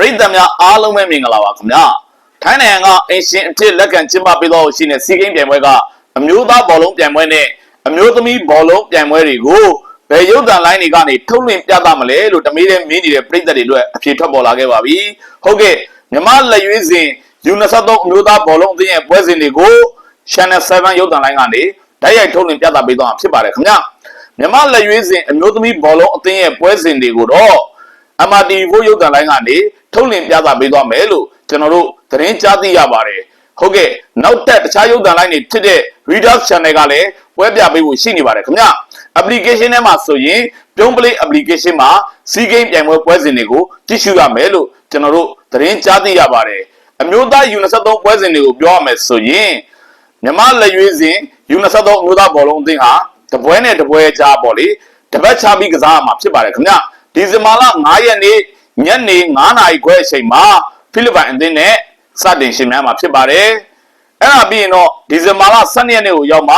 ရိသတ်များအားလုံးပဲမင်္ဂလာပါခင်ဗျာထိုင်းနိုင်ငံကအင်ရှင်အဖြစ်လက်ခံကျင်းပပေးသောရှိတဲ့စီးကိန်းပြိုင်ပွဲကအမျိုးသားဘောလုံးပြိုင်ပွဲနဲ့အမျိုးသမီးဘောလုံးပြိုင်ပွဲတွေကိုဘယ်ရုပ်သံလိုင်းတွေကနေထုတ်လွှင့်ပြသမလဲလို့တမေးတဲ့မင်းနေတဲ့ပြည်သက်တွေအတွက်အဖြေထွက်ပေါ်လာခဲ့ပါပြီဟုတ်ကဲ့မြမလက်ရွေးစဉ် U23 အမျိုးသားဘောလုံးအသင်းရဲ့ပွဲစဉ်တွေကို Channel 7ရုပ်သံလိုင်းကနေတိုက်ရိုက်ထုတ်လွှင့်ပြသပေးသွားမှာဖြစ်ပါတယ်ခင်ဗျာမြမလက်ရွေးစဉ်အမျိုးသမီးဘောလုံးအသင်းရဲ့ပွဲစဉ်တွေကိုတော့ MRTV ရုပ်သံလိုင်းကနေထုတ်လင်းပြသပေးသွားမယ်လို့ကျွန်တော်တို့သတင်းကြားသိရပါတယ်ဟုတ်ကဲ့နောက်တက်တခြားရုပ်သံလိုင်းတွေဖြစ်တဲ့ Readers Channel ကလည်းပွဲပြပေးဖို့ရှိနေပါတယ်ခင်ဗျ application ထဲမှာဆိုရင်ပြုံး play application မှာစီးကိန်းပြိုင်ပွဲပွဲစဉ်တွေကိုကြည့်ရှုရမယ်လို့ကျွန်တော်တို့သတင်းကြားသိရပါတယ်အမျိုးသား U23 ပွဲစဉ်တွေကိုပြောရမယ်ဆိုရင်မြမလက်ရွေးစဉ် U23 အမျိုးသားဘောလုံးအသင်းဟာတပွဲနဲ့တပွဲကြားပေါ့လေတပတ်ချပြီးကစားရမှာဖြစ်ပါတယ်ခင်ဗျ ဒီဇင်ဘာလ9ရက်နေ့ညနေ9နာရီခွဲအချိန်မှာဖိလစ်ပိုင်အသင်းနဲ့စတင်ရှင်များမှာဖြစ်ပါတယ်အဲ့ဒါပြီးရင်တော့ဒီဇင်ဘာလ12ရက်နေ့ကိုရောက်မှ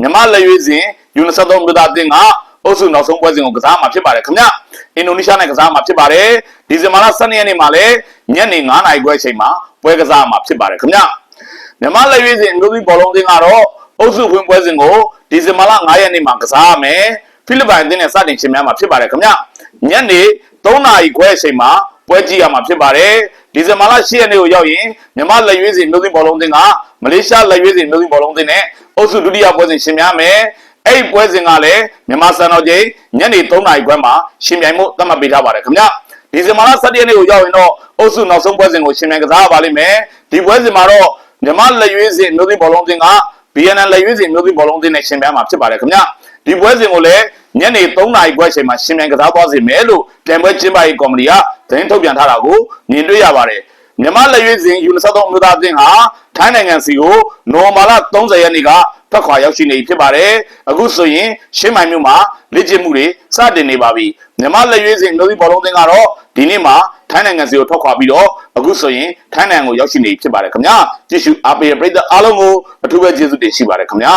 မြမလက်ရွေးစဉ် U23 မြို့သားအသင်းကအုပ်စုနောက်ဆုံးပွဲစဉ်ကိုကစားမှာဖြစ်ပါတယ်ခင်ဗျအင်ဒိုနီးရှားနဲ့ကစားမှာဖြစ်ပါတယ်ဒီဇင်ဘာလ12ရက်နေ့မှာလည်းညနေ9နာရီခွဲအချိန်မှာပွဲကစားမှာဖြစ်ပါတယ်ခင်ဗျမြမလက်ရွေးစဉ်အမျိုးသမီးဘောလုံးအသင်းကတော့အုပ်စုဖွင့်ပွဲစဉ်ကိုဒီဇင်ဘာလ9ရက်နေ့မှာကစားရမယ်ဖိလစ်ပိုင်အသင်းနဲ့စတင်ရှင်များမှာဖြစ်ပါတယ်ခင်ဗျ ညနေ3နာရီခွဲအချိန်မှာပွဲကြည့်ရမှာဖြစ်ပါတယ်ဒီဇင်ဘာလ10ရက်နေ့ကိုရောက်ရင်မြန်မာလက်ရွေးစဉ်မျိုးသိဘောလုံးအသင်းကမလေးရှားလက်ရွေးစဉ်မျိုးသိဘောလုံးအသင်းနဲ့အုပ်စုဒုတိယပွဲစဉ်ရှင်များမယ်အဲ့ဒီပွဲစဉ်ကလည်းမြန်မာစံတော်ချိန်ညနေ3နာရီခွဲမှာရှင်ပြိုင်မှုသတ်မှတ်ပေးထားပါတယ်ခင်ဗျဒီဇင်ဘာလ17ရက်နေ့ကိုရောက်ရင်တော့အုပ်စုနောက်ဆုံးပွဲစဉ်ကိုရှင်ပြိုင်ကစားရပါလိမ့်မယ်ဒီပွဲစဉ်မှာတော့မြန်မာလက်ရွေးစဉ်မျိုးသိဘောလုံးအသင်းက BNN လက်ရွေးစဉ်မျိုးသိဘောလုံးအသင်းနဲ့ရှင်ပြိုင်မှာဖြစ်ပါတယ်ခင်ဗျ ဒီပွဲစဉ်ကိုလည်းညနေ3နာရီခွဲအချိန်မှာရှင်ပြိုင်ကစားသွားစေမယ်လို့ပြန်ပွဲကျင်းပရေးကော်မတီကသတင်းထုတ်ပြန်ထားတာကိုမြင်တွေ့ရပါတယ်မြန်မာလက်ရွေးစဉ် U23 အမျိုးသားအသင်းဟာထိုင်းနိုင်ငံစီကိုနိုဝင်ဘာလ30ရက်နေ့ကထွက်ခွာရောက်ရှိနေပြီဖြစ်ပါတယ်အခုဆိုရင်ရှင်းမိုင်မြို့မှာလေ့ကျင့်မှုတွေစတင်နေပါပြီမြန်မာလက်ရွေးစဉ်မျိုးသိဘောလုံးအသင်းကတော့ဒီနေ့မှာထိုင်းနိုင်ငံစီကိုထွက်ခွာပြီးတော့အခုဆိုရင်ထိုင်းနိုင်ငံကိုရောက်ရှိနေပြီဖြစ်ပါတယ်ခင်ဗျာကြည့်ရှုအားပေးတဲ့ပရိသတ်အားလုံးကိုအထူးပဲကျေးဇူးတင်ရှိပါတယ်ခင်ဗျာ